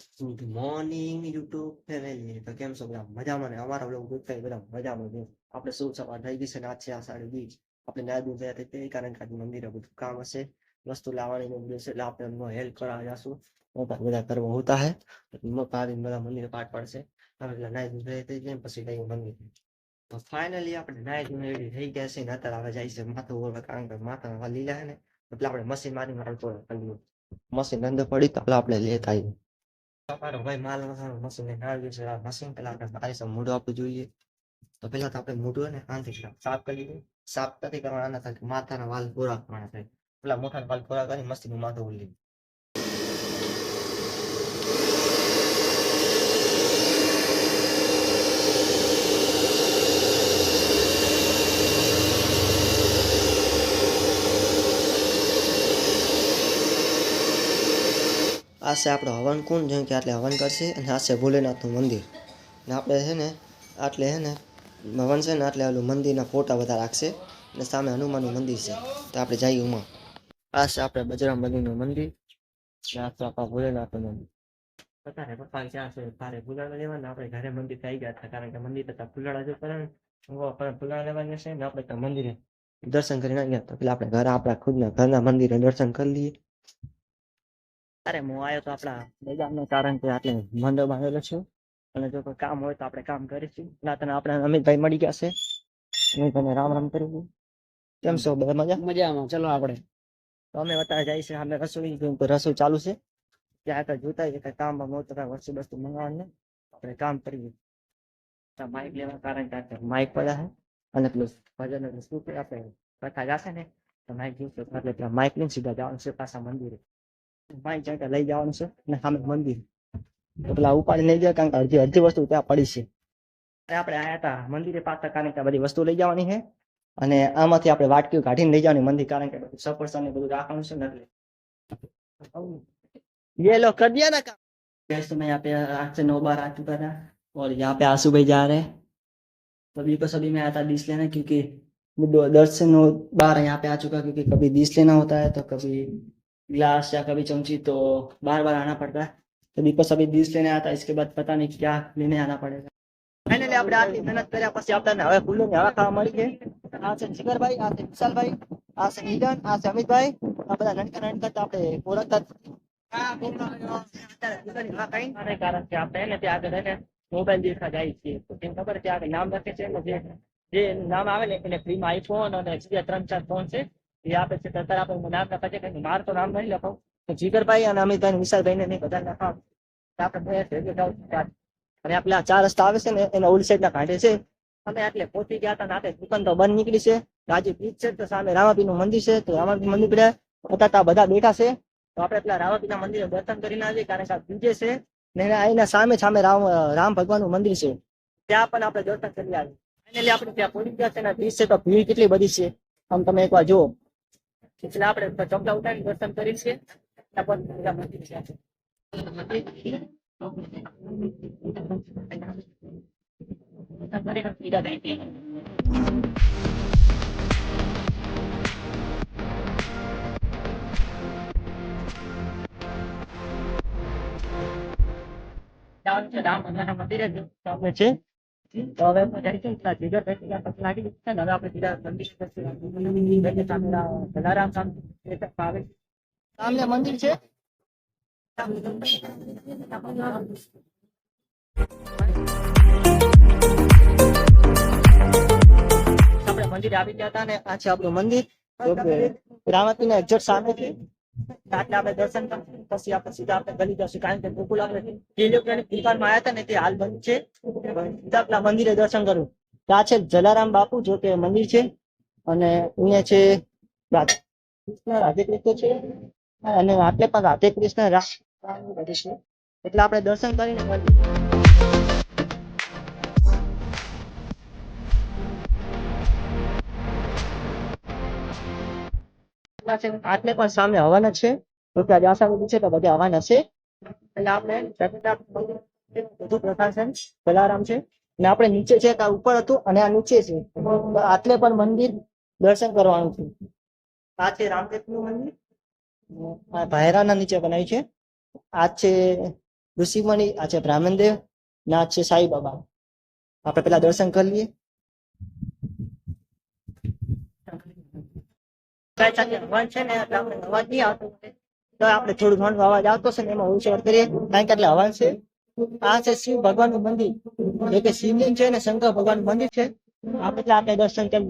Good morning YouTube family તો કેમ છો બધા? મજામાં ને? અમારા બ્લોગ ગુડ થાય બધા મજામાં છે. આપણે શું સવાર થઈ ગઈ છે ને આજ છે આષાઢી બીજ. આપણે નાય દૂધ થયા તે કારણ કે આજે મંદિરે બધું કામ હશે. વસ્તુ લાવવાની મંદિર છે એટલે આપણે એમનો હેલ્પ કરવા જશું. બધા કરવા હોતા હે. પાડીને બધા મંદિરે પાઠ પાડશે. એટલે નાય દૂધ થઈ જાય પછી જઈએ મંદિર. તો ફાઇનલી આપણે દૂધ રેડી થઈ ગયા છે ને અત્યારે હવે જાય છે માથું ઓળવા કારણ કે માથા લીલા હે ને. એટલે આપણે મશીન હાલતો કરીએ મશીન અંદર પડી તો આપણે લેતા આવીએ. તમારો ભાઈ માલ મશીન ને આવ્યું છે મશીન પેલા આપણે બારી સામે આપવું જોઈએ તો પેલા તો આપણે મૂડું ને શાંતિથી સાફ કરી લઈએ સાફ નથી કરવાના થાય માથાના વાલ પૂરા કરવાના થાય પેલા મોટા વાલ પૂરા કરી મસ્તીનું માથું ઉલી આ છે આપણો હવન કુંડ, જેમ કે આટલે હવન કરશે, અને આ છે ભોલેનાથનું મંદિર. ને આપણે છે ને, આટલે છે ને, હવન છે ને, આટલે ઓલું મંદિરના ફોટા બધા રાખશે, અને સામે હનુમાનનું મંદિર છે. તો આપણે જઈએ ઉમાં. આ છે આપણે બજરંગ બલીનું મંદિર, ને આ છે આપણા ભોલેનાથનું મંદિર. અત્યારે પપ્પા ક્યાં છે તારે ફુલાડા લેવાના, આપણે ઘરે મંદિર થઈ ગયા હતા, કારણ કે મંદિર હતા ફુલાડા જો કરે આપણે ફુલાડા લેવાની છે, ને આપણે ત્યાં મંદિરે દર્શન કરીને આવ્યા તો પેલા આપણે ઘરે, આપણા ખુદના ઘરના મંદિરે દર્શન કરી લઈએ. અરે હું આવ્યો તો આપણા બજારનું કારણ કે આટલે મંદો બાંધેલો છું. અને જો કોઈ કામ હોય તો આપણે કામ કરીશું. ના તને આપણે અમિતભાઈ મળી ગયા છે. અમિતભાઈને રામ રામ કરી દઉં. કેમ છો? બધા મજા? મજામાં. ચલો આપણે. તો અમે અત્યારે જાય છે અમે રસોઈ તો રસોઈ ચાલુ છે. ત્યાં આગળ જોતા હોય કે કામ હોય તો કાંઈ વસ્તુ વસ્તુ મંગાવવાનું. આપણે કામ કરીએ. માઇક લેવા કારણ કે માઇક પડ્યા છે. અને પ્લસ ભજન શું આપણે કથા જશે ને તો માઇક જોઈશું એટલે ત્યાં માઇક લઈને સીધા જવાનું છે પાછા મંદિરે. માઇક જાય લઈ જવાનું છે અને સામે મંદિર તો પેલા ઉપાડી લઈ જાય કારણ કે અડધી અડધી વસ્તુ ત્યાં પડી છે અને આપણે આયા હતા મંદિરે પાછા કારણ કે આ બધી વસ્તુ લઈ જવાની છે અને આમાંથી આપણે વાટકીઓ કાઢીને લઈ જવાની મંદિર કારણ કે બધું સફરસન ને બધું રાખવાનું છે ને એટલે ये लोग कर दिया ना काम वैसे मैं यहाँ पे आठ से नौ बार आ चुका था और यहाँ पे आंसू भाई जा रहे हैं तभी को सभी मैं आया था डिश लेना क्योंकि मैं दो- दस से नौ बार यहाँ पे आ चुका क्योंकि कभी डिश लेना होता है तो कभी ग्लास या कभी चमची तो बार बार आना पड़ता है तभी को सभी डिश लेने आता है इसके बाद पता नहीं क्या लेने आना पड़ेगा ફાઇનલી આપણે આટલી મહેનત કર્યા પછી આપણને હવે ફૂલો ને હવા ખાવા મળી ગઈ આ છે જીગરભાઈ આ છે વિશાલભાઈ આ છે નીલન આ છે અમિતભાઈ આ બધા નનકા નનકા તો આપણે ઓળખતા જ કારણ કે આપણે એને ત્યાં આગળ એને મોબાઈલ દેખવા જાય છીએ તો તેમ ખબર છે આગળ નામ લખે છે ને જે જે નામ આવે ને એને ફ્રીમાં આઈફોન અને બીજા ત્રણ ચાર ફોન છે એ આપે છે તો અત્યારે આપણે નામ લખા છે કઈ માર તો નામ નહીં લખો. તો જીગરભાઈ અને અમિતભાઈ ને વિશાલભાઈ ને નહીં બધા લખા આપણે અને આપણે આ ચાર રસ્તા આવે છે ને, એના ઓલી સાઈડ ના કાંઠે છે. અમે એટલે પહોંચી ગયા હતા નાતે દુકાન તો બંધ નીકળી છે. આજે બીચ છે, તો સામે રામાપી નું મંદિર છે, તો રામાપી મંદિર પડે બધા બધા બેઠા છે. તો આપણે પેલા રામાપી ના મંદિરે દર્શન કરીને આવીએ, કારણ કે બીજે છે. ને એના એના સામે સામે રામ રામ ભગવાનનું મંદિર છે. ત્યાં પણ આપણે દર્શન કરી આવીએ. ફાઇનલી આપણે ત્યાં પહોંચી ગયા છે ને બીચ છે, તો ભીડ કેટલી બધી છે. આમ તમે એકવાર જુઓ. એટલે આપણે ચોપડા ઉતારી દર્શન કરી છે ત્યાં પણ મંદિર છે. કઈ જવાનું છે રામ સામે છે તો હવે પછી લાગી ને હવે આપણે જલારામ સામે આવે સામે મંદિર છે? આપણે મંદિર આવી ગયા હતા ને આ છે આપણું મંદિર. રામાપીના એક્ઝેક્ટ સામે છે. એટલે આપણે દર્શન કરશું પછી આપણે સીધા આપણે ગલી જશું. કારણ કે ગોકુલ આપણે ઇલેક્ટ્રોનિક દુકાનમાં આવ્યા હતા ને તે હાલ બંધ છે. સીધા આપણા મંદિરે દર્શન કરું ત્યાં છે જલારામ બાપુ, જો કે મંદિર છે. અને અહીંયા છે રાધે કૃષ્ણ છે. અને આટલે પણ રાધે કૃષ્ણ, રામ બધું એટલે આપણે દર્શન કરીને મળીએ આટલે પણ સામે હવાના છે. તો કે આજે છે તો બધા હવાના છે. એટલે આપણે બધું જલારામ છે. અને આપણે નીચે છે આ ઉપર હતું અને આ નીચે છે. આટલે પણ મંદિર દર્શન કરવાનું છે. આ છે રામદેવનું મંદિર. આ ભાયરાના નીચે બનાવ્યું છે. આ છે ઋષિમણી આ છે બ્રાહ્મણદેવ, ને આ છે સાઈ બાબા. આપણે પેલા દર્શન કરી લઈએ. સાથે ને આપણે અવાજ આવતો. તો થોડું ઘણું અવાજ આવતો છે. ને એમાં ઉછેર કરીએ કારણ કે એટલે હવન છે. આ છે શિવ ભગવાનનું મંદિર. જે કે શિવલિંગ છે ને શંકર ભગવાનનું મંદિર છે. આપણે આપણે દર્શન કરી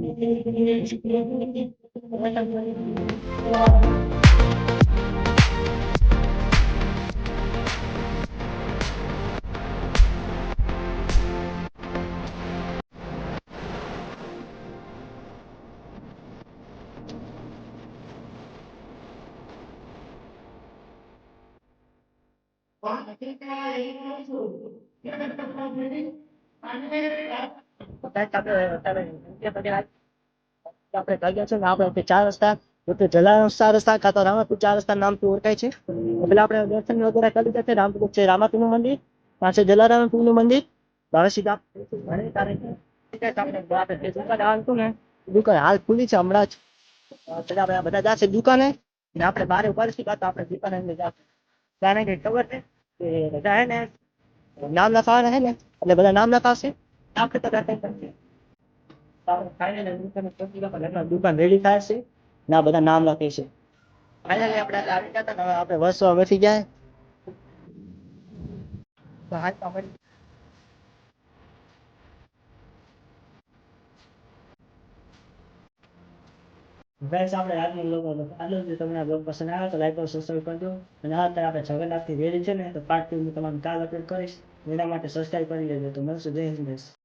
આપણે ભાગ્યા છે ને ચાર રસ્તા જલારામ રસ્તા કાં તો રામાપુર ચાર રસ્તા નામથી ઓળખાય છે પેલા આપણે દર્શન વગેરે કરી લીધા છે રામપુર છે રામાપીરનું મંદિર પાસે જલારામપીરનું મંદિર હવે સીધા દુકાન હાલ ખુલી છે હમણાં જ પેલા આપણે બધા જશે દુકાને ને આપણે બારે કાં તો આપણે દુકાને અંદર કારણ કે ખબર છે બધા હે નામ લખાવાના હે ને એટલે બધા નામ લખાવશે દુકાને રેડી થાય છે. ના બધા નામ લખે છે ફાઇનલી આપણે આવી ગયા હતા આપણે વસવા બેસી જાય તો આપણે આજનો લોકો આટલો જ. તમને બ્લોગ પસંદ આવે તો લાઈક કરો સબસ્ક્રાઈબ કરજો અને હા, અત્યારે આપણે જગન્નાથની રેડી છે ને, તો પાર્ટ ટુ હું તમારું કાલ અપલોડ કરીશ. એના માટે સબસ્ક્રાઈબ કરી લેજો. તો મળશું. જય હિન્દ.